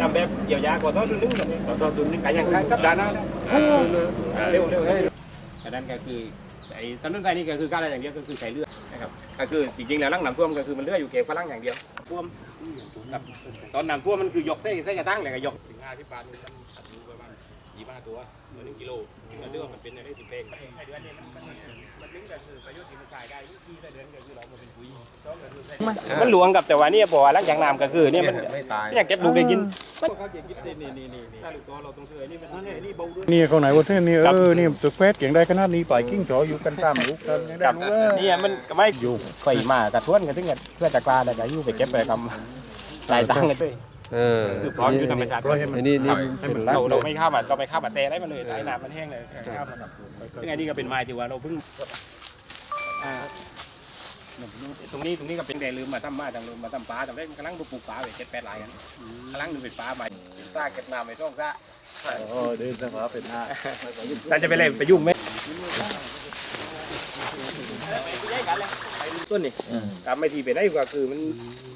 ทำแบบเยียวยาก่อนต้นนึงแบบนี้ก่อนต้นนึงกันยังไงกับดานะเร็วเร็วเฮ้ยอันนั้นก็คือไอ้ตอนนึงไงนี่ก็คือการอะไรอย่างเดียวก็คือใช้เลือดนะครับก็คือจริงๆแล้วลังน้ำท่วมก็คือมันเลือดอยู่เก็บพลังอย่างเดียวท่วมครับตอนน้ำท่วมมันคือยกเส้นเส้นกระตั้งเลยก็ยกถึงห้าสิบบาทมันสัตว์ประมาณยี่ห้าตัวตัวหนึ่งกิโลมันเลือดมันเป็นอะไรที่เพลง มันขายได้ที่เดือนก็คือเรามาเป็นปุ๋ยมันหลวงกับแต่ว่านี่บอกว่าลังจากน้ำก็คือเนี่ยมันไม่ตายอยากเก็บลูกได้กินเขาเก็บกินนี่นี่นี่นี่ถ้าลูกตัวเราต้องเชื่อนี่มันนี่เบาด้วยนี่เขาไหนวะเท่นี่เออนี่ตัวแควดเก่งได้ขนาดนี้ปล่อยกิ้งจออยู่กันตามลูกกันยังได้กับรู้ว่านี่มันก็ไม่อยู่ไฟมากระท้วนกันถึงกันเพื่อจะกล้าได้ก็อยู่ไปเก็บไปทำหลายตังค์กันด้วยเออคือพร้อมอยู่ธรรมชาติอันนี้นี่เป็นรักเราเลเรายไม่ข้ามอะเราไม่ข้ามอะเตะได้มาเลยไอ้น้ำมันแห้งเลยข้ามมาซึ่งไอ้นี่ก็เป็นไม้ที่ว่าเราเพิ่ง อ่าตรงนี้ตรงนี้ก็เป็นแดนลืมมาทำมาทางลืมมาทำปลาทำได้กำลังปลูกปลาไปเจ็ดแปดลายกันกำลังดูเป็นปลาใหม่ซาเก็บน้ำไปช่องซาโอ้เดินสภาเป็นห้าแต่จะไปเล่นไปยุ่งไหมต้นนี่ตามไม่ทีไปได้ก็คือมัน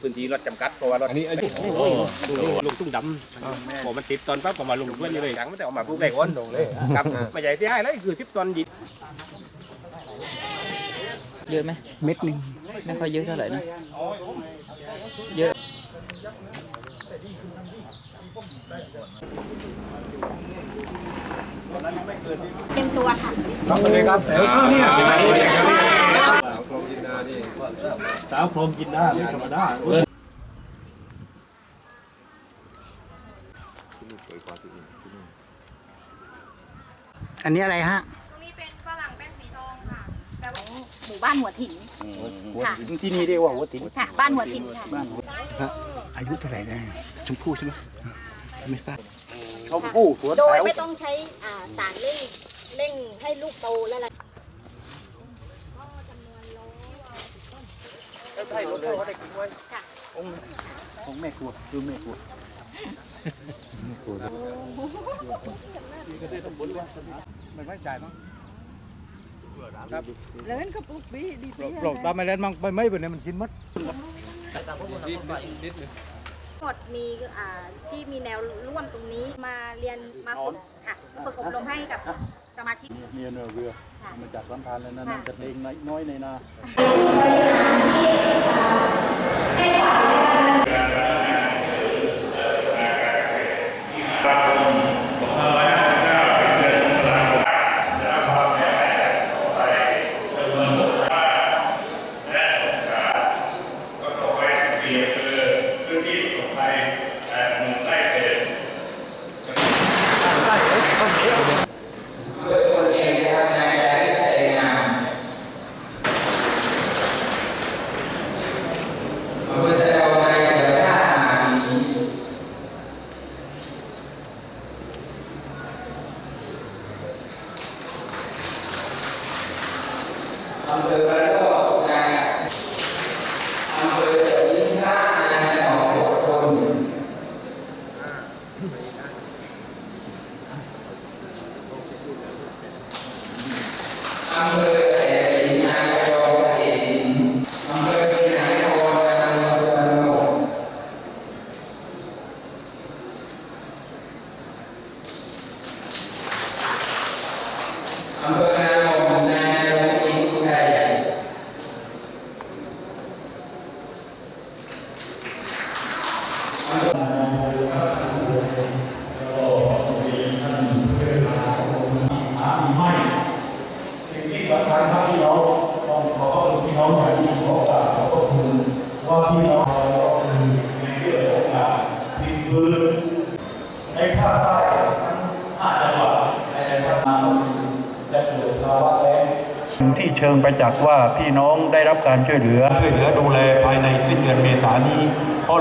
พื้นที่รถจำกัดเพราะว่ารถอันนี้อันนี้ลงตุ้งดำผมมันติดตอนปั๊บผมมาลงเพื่อนนี่เลยหลังไม่แต่ออกมาปุ๊บแรกอ้นลงเลยครับไม่ใหญ่ที่ให้เลยคือสิบตอนยิ เยอะไหมเม็ดหนึ่งไม่ค่อยเยอะเท่าไหร่นะเยอะเต็มตัวค่ะครับเลยครับเนี่ยสาวโครมกินได้ไม่ธรรมดาอันนี้อะไรฮะ มู่บ้านหัวถิ่นค่ะที่นี่เรียกว่าหัวติ๋นค่ะ บ้านหัวถิ่นค่ะอายุเท่าไหร่ได้ชมพู่ใช่ไหมไม่ทราบชมพู่สวนโดยแถวไม่ต้องใช้อ่าสารเร่งเร่งให้ลูกโตแล้วอะไรใช่รถเขาได้กินไว้ของแม่ครัวดูแม่ครัวมันไม่จ่ายมั้ง ปลอกตามไปแล้วมั่งไปไม่เป็นไรมันกินมัดหมดมีอ่าที่มีแนวร่วมตรงนี้มาเรียนมาฝึกค่ะฝึกอบรมให้กับสมาชิกเนี่ยเนื้อเรือค่ะมาจากลำธารแล้วนะนั่นจะเลงน้อยในนา สี่คือพื้นที่ประสบภัยหมู่ใกล้เขตด้วยตนเองนะครันายได้ใจงามขอบคุณแสดงนายเสืามานี้ำเภอปร ที่เชิงประจักษ์ว่าพี่น้องได้รับการช่วยเหลือช่วยเหลือดูแลภายในสิ้นเดือนเมษายนนี้เพราะ